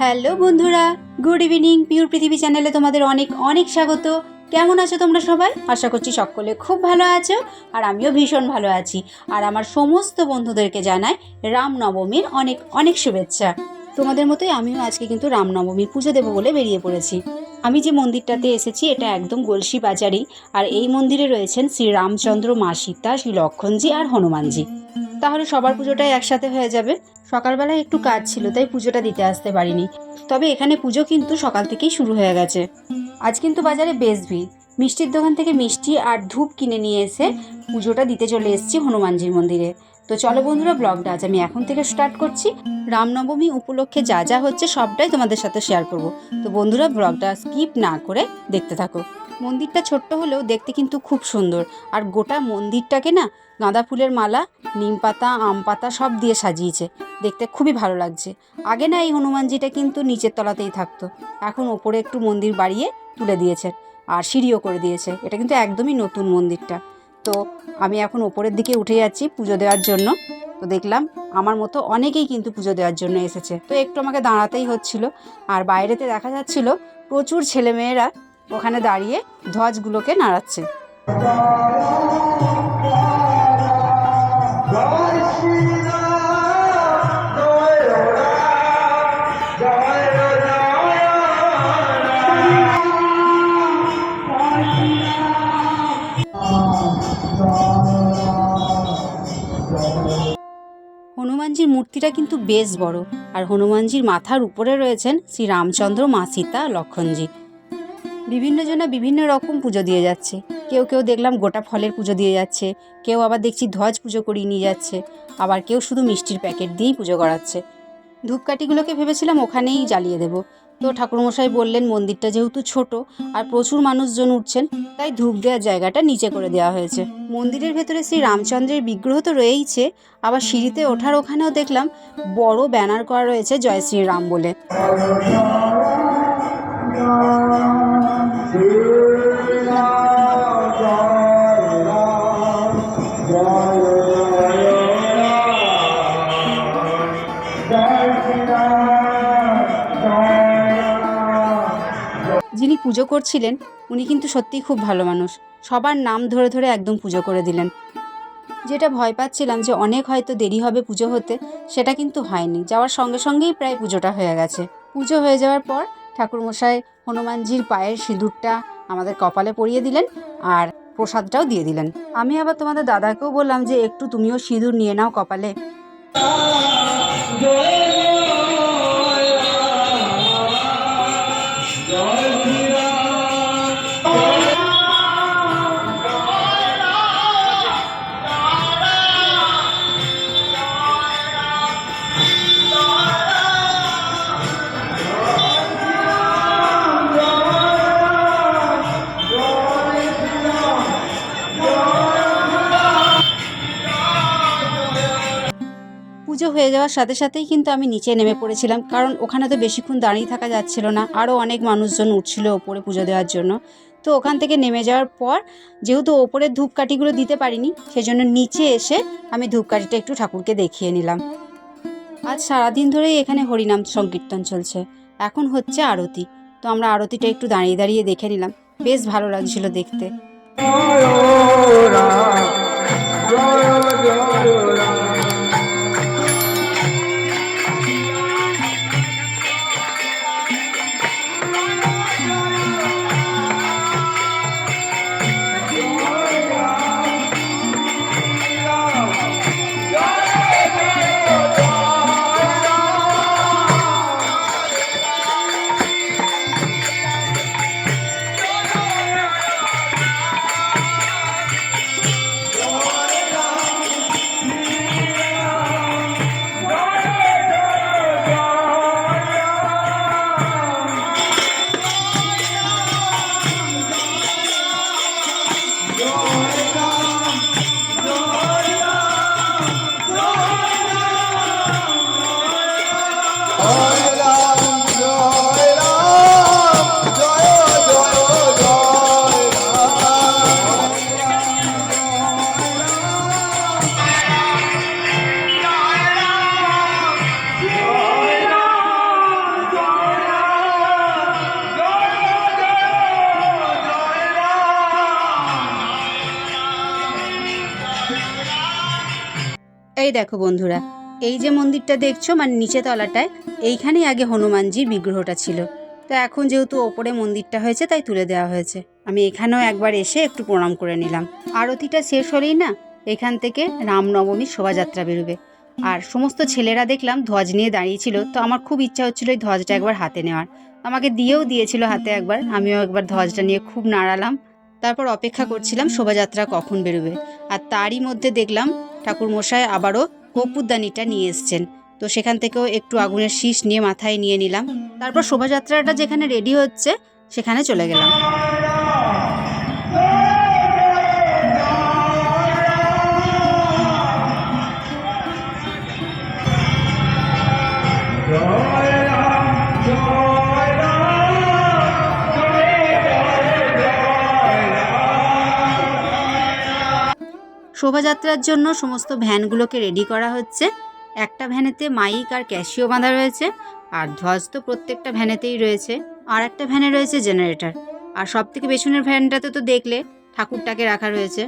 Hello বন্ধুরা good evening pure পৃথিবী চ্যানেলে তোমাদের অনেক অনেক স্বাগত। কেমন আছো তোমরা সবাই? আশা করছি সকলে খুব ভালো আছো আর আমিও ভীষণ ভালো আছি। আর আমার সমস্ত বন্ধুদেরকে জানাই রামনবমীর অনেক অনেক শুভেচ্ছা। তোমাদের মতোই আমিও আজকে কিন্তু রামনবমীর পুজো দেবো বলে বেরিয়ে পড়েছি। আমি যে মন্দিরটাতে এসেছি, এটা একদম গলসি বাজারেই। আর এই মন্দিরে রয়েছেন শ্রী রামচন্দ্র মা সীতা, শ্রী লক্ষণজি আর হনুমানজি। তাহলে সবার পুজোটাই একসাথে হয়ে যাবে। সকালবেলায় একটু কাজ ছিল, তাই পুজোটা দিতে আসতে পারিনি। তবে এখানে পুজো কিন্তু সকাল থেকেই শুরু হয়ে গেছে। আজ কিন্তু বাজারে বেশ ভিড়। মিষ্টির দোকান থেকে মিষ্টি আর ধূপ কিনে নিয়ে এসে পুজোটা দিতে চলে এসেছি হনুমানজির মন্দিরে। তো চলো বন্ধুরা ব্লগটা আজ আমি এখন থেকে স্টার্ট করছি। রামনবমী উপলক্ষে যা যা হচ্ছে সবটাই তোমাদের সাথে শেয়ার করব। তো বন্ধুরা ব্লগটা স্কিপ না করে দেখতে থাকো। মন্দিরটা ছোট্ট হলেও দেখতে কিন্তু খুব সুন্দর। আর গোটা মন্দিরটাকে না, গাঁদা ফুলের মালা, নিম পাতা, আম পাতা সব দিয়ে সাজিয়েছে। দেখতে খুবই ভালো লাগছে। আগে না এই হনুমানজিটা কিন্তু নিচের তলাতেই থাকতো। এখন ওপরে একটু মন্দির বাড়িয়ে তুলে দিয়েছে। আর সিঁড়িও করে দিয়েছে। এটা কিন্তু একদমই নতুন মন্দিরটা। তো আমি এখন ওপরের দিকে উঠে যাচ্ছি পুজো দেওয়ার জন্য তো দেখলাম আমার মতো অনেকেই কিন্তু পুজো দেওয়ার জন্য এসেছে তো একটু আমাকে দাঁড়াতেই হচ্ছিল আর বাইরেতে দেখা যাচ্ছিল প্রচুর ছেলেমেয়েরা ওখানে দাঁড়িয়ে ধ্বজগুলোকে নাড়াচ্ছে জয় মূর্তিটা কিন্তু বেশ বড়। আর হনুমানজির মাথার উপরে রয়েছেন শ্রী রামচন্দ্র মা সীতা লক্ষণজি। বিভিন্ন জনে বিভিন্ন রকম পুজো দিয়ে যাচ্ছে। কেউ কেউ দেখলাম গোটা ফলের পুজো দিয়ে যাচ্ছে, কেউ আবার দেখছি ধ্বজ পুজো করিয়ে নিয়ে যাচ্ছে, আবার কেউ শুধু মিষ্টির প্যাকেট দিয়েই পুজো করাচ্ছে। ধূপকাঠিগুলোকে ভেবেছিলাম ওখানেই জ্বালিয়ে দেবো। তো ঠাকুরমশাই বললেন, মন্দিরটা যেহেতু ছোট আর প্রচুর মানুষজন উঠছেন, তাই ধূপ দেওয়ার জায়গাটা নিচে করে দেওয়া হয়েছে। মন্দিরের ভেতরে শ্রী রামচন্দ্রের বিগ্রহ তো রয়েইছে, আবার সিঁড়িতে ওঠার ওখানেও দেখলাম বড় ব্যানার করা রয়েছে জয় শ্রীরাম বলে। যিনি পুজো করছিলেন, উনি কিন্তু সত্যিই খুব ভালো মানুষ। সবার নাম ধরে ধরে একদম পুজো করে দিলেন। যেটা ভয় পাচ্ছিলাম যে অনেক হয়তো দেরি হবে পুজো হতে, সেটা কিন্তু হয়নি। যাওয়ার সঙ্গে সঙ্গেই প্রায় পুজোটা হয়ে গেছে। পুজো হয়ে যাওয়ার পর ঠাকুরমশাই হনুমানজির পায়ের সিঁদুরটা আমাদের কপালে পরিয়ে দিলেন আর প্রসাদটাও দিয়ে দিলেন। আমি আবার তোমাদের দাদাকেও বললাম যে, একটু তুমিও সিঁদুর নিয়ে নাও কপালে। যাওয়ার সাথে সাথেই কিন্তু আমি নিচে নেমে পড়েছিলাম কারণ ওখানে তো বেশিক্ষণ দাঁড়িয়ে থাকা যাচ্ছিল না। আরও অনেক মানুষজন উঠছিল ওপরে পুজো দেওয়ার জন্য। তো ওখান থেকে নেমে যাওয়ার পর যেহেতু ওপরের ধূপকাঠিগুলো দিতে পারিনি সেজন্য নিচে এসে আমি ধূপকাঠিটা একটু ঠাকুরকে দেখিয়ে নিলাম। আজ সারাদিন ধরেই এখানে হরিনাম সংকীর্তন চলছে। এখন হচ্ছে আরতি। তো আমরা আরতিটা একটু দাঁড়িয়ে দাঁড়িয়ে দেখে নিলাম। বেশ ভালো লাগছিল দেখতে। রাম দেখো বন্ধুরা, এই যে মন্দিরটা দেখছ মানে নিচে তলাটায়, এইখানেই আগে হনুমানজির বিগ্রহটা ছিল। তো এখন যেহেতু ওপরে মন্দিরটা হয়েছে, তাই তুলে দেওয়া হয়েছে। আমি এখানেও একবার এসে একটু প্রণাম করে নিলাম। আরতিটা শেষ হলেই না, এখান থেকে রামনবমীর শোভাযাত্রা বেরোবে। আর সমস্ত ছেলেরা দেখলাম ধ্বজ নিয়ে দাঁড়িয়েছিল, তো আমার খুব ইচ্ছা হচ্ছিল এই ধ্বজটা একবার হাতে নেওয়ার। আমাকে দিয়েও দিয়েছিল হাতে একবার, আমিও একবার ধ্বজটা নিয়ে খুব নাড়ালাম। তারপর অপেক্ষা করছিলাম শোভাযাত্রা কখন বেরোবে। আর তারই মধ্যে দেখলাম ঠাকুর মশাই আবারও কপুরদানিটা নিয়ে এসছেন। তো সেখান থেকেও একটু আগুনের শীষ নিয়ে মাথায় নিয়ে নিলাম। তারপর শোভাযাত্রাটা যেখানে রেডি হচ্ছে, সেখানে চলে গেলাম। শোভাযাত্রার জন্য সমস্ত ভ্যানগুলোকে রেডি করা হচ্ছে। একটা ভ্যানেতে মাইক আর ক্যাশিও বাঁধা রয়েছে, আর ধ্বজ তো প্রত্যেকটা ভ্যানেতেই রয়েছে। আর একটা ভ্যানে রয়েছে জেনারেটর আর সব থেকে পেছনের ভ্যানটাতে তো দেখলে ঠাকুরটাকে রাখা রয়েছে।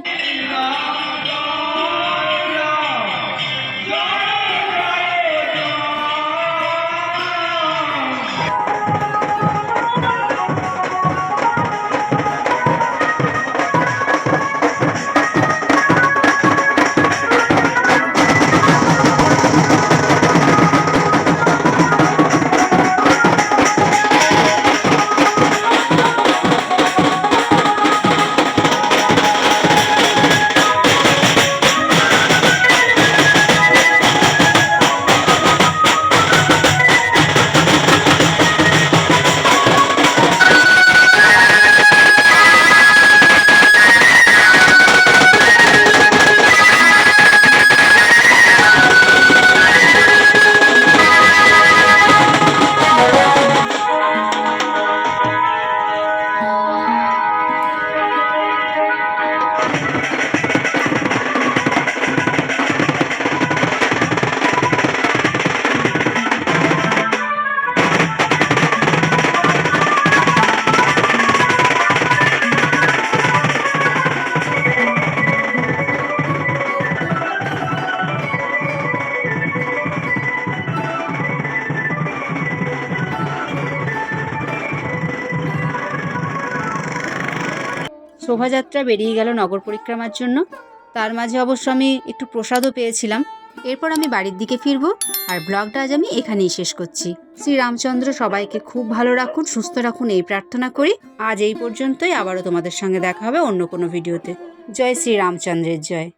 শোভাযাত্রা বেরিয়ে গেল নগর পরিক্রমার জন্য। তার মাঝে অবশ্য আমি একটু প্রসাদও পেয়েছিলাম। এরপর আমি বাড়ির দিকে ফিরব আর ব্লগটা আজ আমি এখানেই শেষ করছি। শ্রীরামচন্দ্র সবাইকে খুব ভালো রাখুন, সুস্থ রাখুন এই প্রার্থনা করি। আজ এই পর্যন্তই, আবারও তোমাদের সঙ্গে দেখা হবে অন্য কোনো ভিডিওতে। জয় শ্রীরামচন্দ্রের জয়।